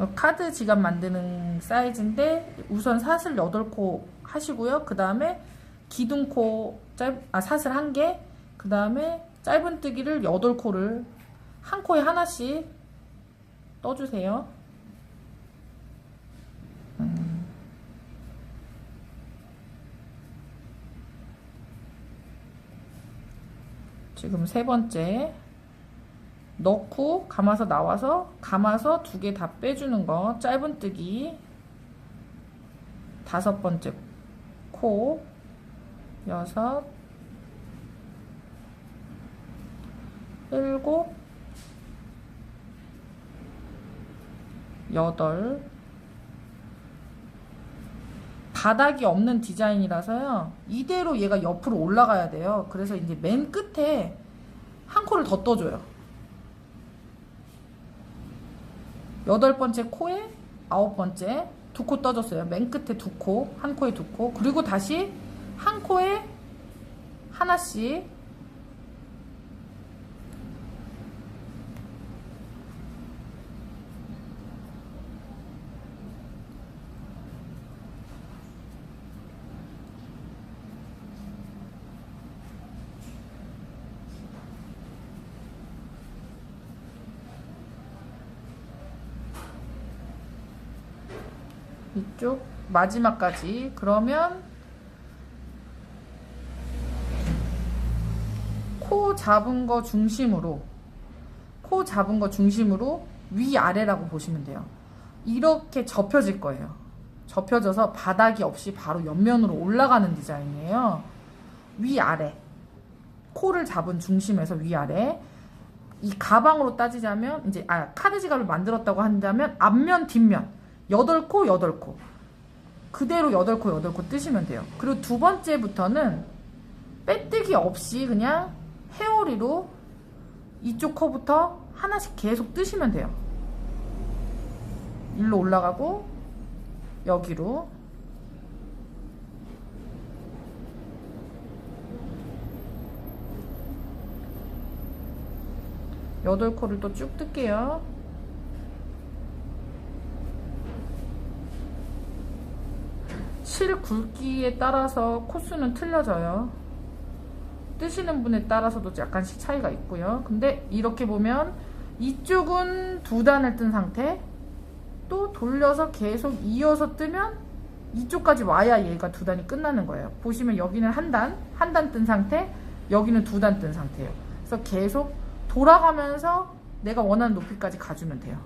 어, 카드 지갑 만드는 사이즈인데 우선 사슬 8코 하시고요. 그 다음에 기둥코 짧, 아, 사슬 1개, 그 다음에 짧은뜨기를 8코를 한 코에 하나씩 떠주세요. 음. 지금 세 번째 넣고 감아서 나와서 감아서 두 개 다 빼주는 거. 짧은뜨기. 다섯 번째 코. 여섯. 일곱. 여덟. 바닥이 없는 디자인이라서요. 이대로 얘가 옆으로 올라가야 돼요. 그래서 이제 맨 끝에 한 코를 더 떠줘요 여덟 번째 코에 아홉 번째 두 코 떠줬어요. 맨 끝에 두 코 한 코에 두 코. 그리고 다시 한 코에 하나씩 이쪽 마지막까지. 그러면 코 잡은 거 중심으로 코 잡은 거 중심으로 위아래라고 보시면 돼요. 이렇게 접혀질 거예요. 접혀져서 바닥이 없이 바로 옆면으로 올라가는 디자인이에요. 위아래. 코를 잡은 중심에서 위아래. 이 가방으로 따지자면 이제 아 카드 지갑을 만들었다고 한다면 앞면 뒷면 여덟 코 여덟 코 그대로 여덟 코 여덟 코 뜨시면 돼요. 그리고 두 번째부터는 빼뜨기 없이 그냥 헤어리로 이쪽 코부터 하나씩 계속 뜨시면 돼요. 일로 올라가고 여기로 여덟 코를 또 쭉 뜰게요. 실 굵기에 따라서 코수는 틀려져요. 뜨시는 분에 따라서도 약간씩 차이가 있고요. 근데 이렇게 보면 이쪽은 두 단을 뜬 상태, 또 돌려서 계속 이어서 뜨면 이쪽까지 와야 얘가 두 단이 끝나는 거예요. 보시면 여기는 한 단, 한 단 뜬 상태, 여기는 두 단 뜬 상태예요. 그래서 계속 돌아가면서 내가 원하는 높이까지 가주면 돼요.